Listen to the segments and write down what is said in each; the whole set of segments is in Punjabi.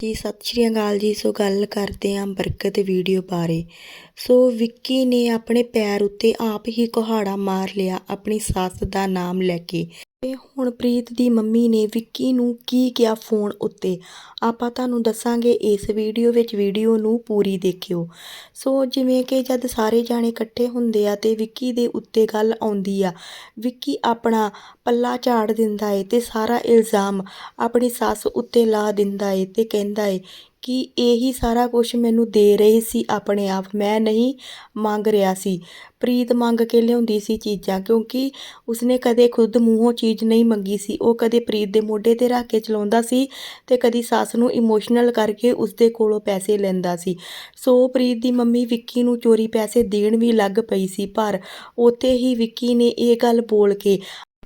ਜੀ, ਸਤਿ ਸ਼੍ਰੀ ਅਕਾਲ ਜੀ। ਸੋ ਗੱਲ ਕਰਦੇ ਹਾਂ ਬਰਕਤ ਵੀਡੀਓ ਬਾਰੇ। ਸੋ ਵਿੱਕੀ ਨੇ ਆਪਣੇ ਪੈਰ ਉੱਤੇ ਆਪ ਹੀ ਕੁਹਾੜਾ ਮਾਰ ਲਿਆ, ਆਪਣੀ ਸੱਸ ਦਾ ਨਾਮ ਲੈ ਕੇ। ਤੇ ਹੁਣ ਪ੍ਰੀਤ ਦੀ ਮੰਮੀ ਨੇ ਵਿੱਕੀ ਨੂੰ ਕੀ ਕਿਹਾ ਫੋਨ ਉੱਤੇ? ਆਪਾਂ ਤੁਹਾਨੂੰ ਦੱਸਾਂਗੇ ਇਸ ਵੀਡੀਓ ਵਿੱਚ ਵੀਡੀਓ ਨੂੰ ਪੂਰੀ ਦੇਖਿਓ। ਸੋ ਜਿਵੇਂ ਕਿ ਜਦ ਸਾਰੇ ਜਾਣੇ ਇਕੱਠੇ ਹੁੰਦੇ ਆ ਤੇ ਵਿੱਕੀ ਦੇ ਉੱਤੇ ਗੱਲ ਆਉਂਦੀ ਆ, ਵਿੱਕੀ ਆਪਣਾ ਪੱਲਾ ਝਾੜ ਦਿੰਦਾ ਏ ਤੇ ਸਾਰਾ ਇਲਜ਼ਾਮ ਆਪਣੀ ਸੱਸ ਉੱਤੇ ਲਾ ਦਿੰਦਾ ਏ ਤੇ ਕਹਿੰਦਾ ਏ ਕਿ ਇਹੀ ਸਾਰਾ ਕੁਛ ਮੈਨੂੰ ਦੇ ਰਹੇ ਸੀ ਆਪਣੇ ਆਪ। ਮੈਂ ਨਹੀਂ ਮੰਗ ਰਿਹਾ ਸੀ। ਪ੍ਰੀਤ ਮੰਗ ਕੇ ਲਿਆਉਂਦੀ ਸੀ ਚੀਜ਼ਾਂ ਕਿਉਂਕਿ ਉਸਨੇ ਕਦੇ ਖੁਦ ਮੂੰਹੋਂ ਚੀਜ਼ ਨਹੀਂ ਮੰਗੀ ਸੀ। ਉਹ ਕਦੇ ਪ੍ਰੀਤ ਦੇ ਮੋਢੇ ਤੇ ਰੱਖ ਕੇ ਚਲਾਉਂਦਾ ਸੀ ਤੇ ਕਦੀ ਸੱਸ ਨੂੰ ਇਮੋਸ਼ਨਲ ਕਰਕੇ ਉਸਦੇ ਕੋਲੋਂ ਪੈਸੇ ਲੈਂਦਾ ਸੀ। ਸੋ ਪ੍ਰੀਤ ਦੀ ਮੰਮੀ ਵਿੱਕੀ ਨੂੰ ਚੋਰੀ ਪੈਸੇ ਦੇਣ ਵੀ ਲੱਗ ਪਈ ਸੀ, ਪਰ ਉੱਥੇ ਹੀ ਵਿੱਕੀ ਨੇ ਇਹ ਗੱਲ ਬੋਲ ਕੇ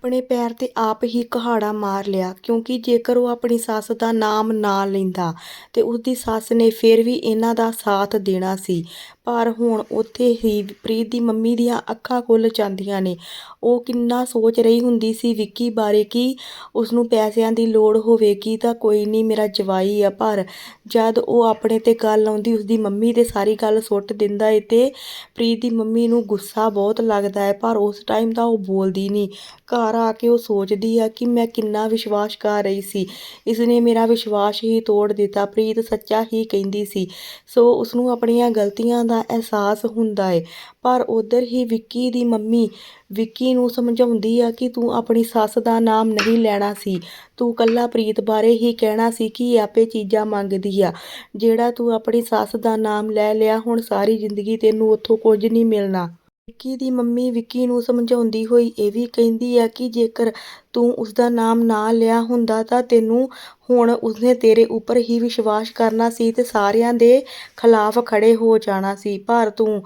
ਆਪਣੇ ਪੈਰ ਤੇ ਆਪ ਹੀ ਕਹਾੜਾ ਮਾਰ ਲਿਆ, ਕਿਉਂਕਿ ਜੇਕਰ ਉਹ ਆਪਣੀ ਸੱਸ ਦਾ ਨਾਮ ਨਾ ਲੈਂਦਾ ਤੇ ਉਸਦੀ ਸੱਸ ਨੇ ਫਿਰ ਵੀ ਇਹਨਾਂ ਦਾ ਸਾਥ ਦੇਣਾ ਸੀ। ਪਰ ਹੁਣ ਉੱਥੇ ਹੀ ਪ੍ਰੀਤ ਦੀ ਮੰਮੀ ਦੀਆਂ ਅੱਖਾਂ ਖੁੱਲ ਜਾਂਦੀਆਂ ਨੇ। ਉਹ ਕਿੰਨਾ ਸੋਚ ਰਹੀ ਹੁੰਦੀ ਸੀ ਵਿੱਕੀ ਬਾਰੇ ਕਿ ਉਸ ਨੂੰ ਪੈਸਿਆਂ ਦੀ ਲੋੜ ਹੋਵੇਗੀ ਤਾਂ ਕੋਈ ਨਹੀਂ, ਮੇਰਾ ਜਵਾਈ ਆ ਪਰ ਜਦ ਉਹ ਆਪਣੇ ਤੇ ਗੱਲ ਆਉਂਦੀ ਉਸਦੀ ਮੰਮੀ ਤੇ ਸਾਰੀ ਗੱਲ ਸੁੱਟ ਦਿੰਦਾ ਏ ਤੇ ਪ੍ਰੀਤ ਦੀ ਮੰਮੀ ਨੂੰ ਗੁੱਸਾ ਬਹੁਤ ਲੱਗਦਾ ਹੈ ਪਰ ਉਸ ਟਾਈਮ ਤਾਂ ਉਹ ਬੋਲਦੀ ਨਹੀਂ। ਘਰ ਆ ਕੇ ਉਹ ਸੋਚਦੀ ਆ ਕਿ ਮੈਂ ਕਿੰਨਾ ਵਿਸ਼ਵਾਸ ਕਰ ਰਹੀ ਸੀ। ਇਸ ਨੇ ਮੇਰਾ ਵਿਸ਼ਵਾਸ ਹੀ ਤੋੜ ਦਿੱਤਾ। ਪ੍ਰੀਤ ਸੱਚਾ ਹੀ ਕਹਿੰਦੀ ਸੀ। ਸੋ ਉਸ ਨੂੰ ਆਪਣੀਆਂ ਗਲਤੀਆਂ ਦਾ ਅਹਿਸਾਸ ਹੁੰਦਾ ਏ। ਪਰ ਉਧਰ ਹੀ ਵਿੱਕੀ ਦੀ ਮੰਮੀ ਵਿੱਕੀ ਨੂੰ ਸਮਝਾਉਂਦੀ ਆ ਕਿ ਤੂੰ ਆਪਣੀ ਸੱਸ ਦਾ ਨਾਮ ਨਹੀਂ ਲੈਣਾ ਸੀ। ਤੂੰ ਕੱਲਾ ਪ੍ਰੀਤ ਬਾਰੇ ਹੀ ਕਹਿਣਾ ਸੀ ਕਿ ਇਹ ਆਪੇ ਚੀਜ਼ਾਂ ਮੰਗਦੀ ਆ। ਜਿਹੜਾ ਤੂੰ ਆਪਣੀ ਸੱਸ ਦਾ ਨਾਮ ਲੈ ਲਿਆ ਹੁਣ ਸਾਰੀ ਜ਼ਿੰਦਗੀ ਤੈਨੂੰ ਉੱਥੋਂ ਕੁਝ ਨਹੀਂ ਮਿਲਣਾ। ਵਿੱਕੀ ਦੀ ਮੰਮੀ ਵਿੱਕੀ ਨੂੰ ਸਮਝਾਉਂਦੀ ਹੋਈ ਇਹ ਵੀ ਕਹਿੰਦੀ ਹੈ ਕਿ ਜੇਕਰ ਤੂੰ ਉਸਦਾ ਨਾਮ ਨਾ ਲਿਆ ਹੁੰਦਾ ਤਾਂ ਤੈਨੂੰ ਹੁਣ ਉਸਨੇ ਤੇਰੇ ਉੱਪਰ ਹੀ ਵਿਸ਼ਵਾਸ ਕਰਨਾ ਸੀ ਤੇ ਸਾਰਿਆਂ ਦੇ ਖਿਲਾਫ ਖੜੇ ਹੋ ਜਾਣਾ ਸੀ। ਪਰ ਤੂੰ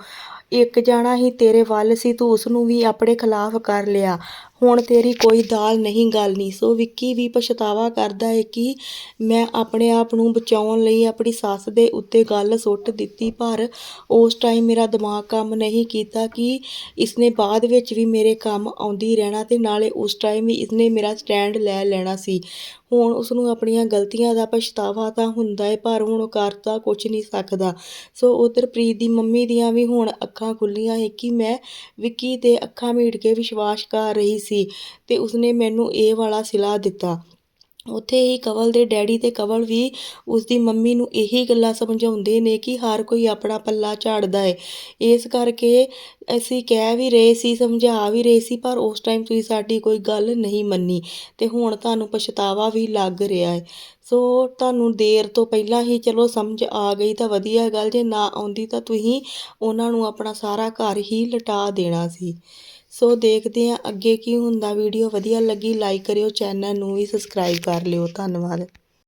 ਇੱਕ ਜਾਣਾ ਹੀ ਤੇਰੇ ਵੱਲ ਸੀ, ਤੂੰ ਉਸ ਨੂੰ ਵੀ ਆਪਣੇ ਖਿਲਾਫ ਕਰ ਲਿਆ। ਹੁਣ ਤੇਰੀ ਕੋਈ ਦਾਲ ਨਹੀਂ ਗਲਣੀ ਸੋ ਵਿੱਕੀ ਵੀ ਪਛਤਾਵਾ ਕਰਦਾ ਹੈ ਕਿ ਮੈਂ ਆਪਣੇ ਆਪ ਨੂੰ ਬਚਾਉਣ ਲਈ ਆਪਣੀ ਸੱਸ ਦੇ ਉੱਤੇ ਗੱਲ ਸੁੱਟ ਦਿੱਤੀ, ਪਰ ਉਸ ਟਾਈਮ ਮੇਰਾ ਦਿਮਾਗ ਕੰਮ ਨਹੀਂ ਕੀਤਾ ਕਿ ਇਸਨੇ ਬਾਅਦ ਵਿੱਚ ਵੀ ਮੇਰੇ ਕੰਮ ਆਉਂਦੀ ਰਹਿਣਾ ਤੇ ਨਾਲੇ ਉਸ ਟਾਈਮ ਵੀ ਇਸਨੇ ਮੇਰਾ ਸਟੈਂਡ ਲੈ ਲੈਣਾ ਸੀ। ਹੁਣ ਉਸ ਨੂੰ ਆਪਣੀਆਂ ਗਲਤੀਆਂ ਦਾ ਪਛਤਾਵਾ ਤਾਂ ਹੁੰਦਾ ਹੈ ਪਰ ਹੁਣ ਉਹ ਕਰਤਾ ਕੁਝ ਨਹੀਂ ਸਕਦਾ। ਸੋ ਉਧਰ ਪ੍ਰੀਤ ਦੀ ਮੰਮੀ ਦੀਆਂ ਵੀ ਹੁਣ ਅੱਖਾਂ ਖੁੱਲੀਆਂ ਹੈ ਕਿ ਮੈਂ ਵਿੱਕੀ ਤੇ ਅੱਖਾਂ ਮੀਟ ਕੇ ਵਿਸ਼ਵਾਸ ਕਰ ਰਹੀ ਸੀ ਤੇ ਉਸਨੇ ਮੈਨੂੰ ਇਹ ਵਾਲਾ ਸਿਲਾ ਦਿੱਤਾ। ਉੱਥੇ ਹੀ ਕੰਵਲ ਦੇ ਡੈਡੀ ਅਤੇ ਕੰਵਲ ਵੀ ਉਸਦੀ ਮੰਮੀ ਨੂੰ ਇਹੀ ਗੱਲਾਂ ਸਮਝਾਉਂਦੇ ਨੇ ਕਿ ਹਰ ਕੋਈ ਆਪਣਾ ਪੱਲਾ ਝਾੜਦਾ ਹੈ ਇਸ ਕਰਕੇ ਅਸੀਂ ਕਹਿ ਵੀ ਰਹੇ ਸੀ, ਸਮਝਾ ਵੀ ਰਹੇ ਸੀ, ਪਰ ਉਸ ਟਾਈਮ ਤੁਸੀਂ ਸਾਡੀ ਕੋਈ ਗੱਲ ਨਹੀਂ ਮੰਨੀ ਅਤੇ ਹੁਣ ਤੁਹਾਨੂੰ ਪਛਤਾਵਾ ਵੀ ਲੱਗ ਰਿਹਾ ਹੈ ਸੋ ਤੁਹਾਨੂੰ ਦੇਰ ਤੋਂ ਪਹਿਲਾਂ ਹੀ ਚਲੋ ਸਮਝ ਆ ਗਈ ਤਾਂ ਵਧੀਆ ਗੱਲ, ਜੇ ਨਾ ਆਉਂਦੀ ਤਾਂ ਤੁਸੀਂ ਉਹਨਾਂ ਨੂੰ ਆਪਣਾ ਸਾਰਾ ਘਰ ਹੀ ਲਟਾ ਦੇਣਾ ਸੀ। ਸੋ ਦੇਖਦੇ ਹਾਂ ਅੱਗੇ ਕੀ ਹੁੰਦਾ। ਵੀਡੀਓ ਵਧੀਆ ਲੱਗੀ ਲਾਈਕ ਕਰਿਓ ਚੈਨਲ ਨੂੰ ਵੀ ਸਬਸਕ੍ਰਾਈਬ ਕਰ ਲਿਓ। ਧੰਨਵਾਦ।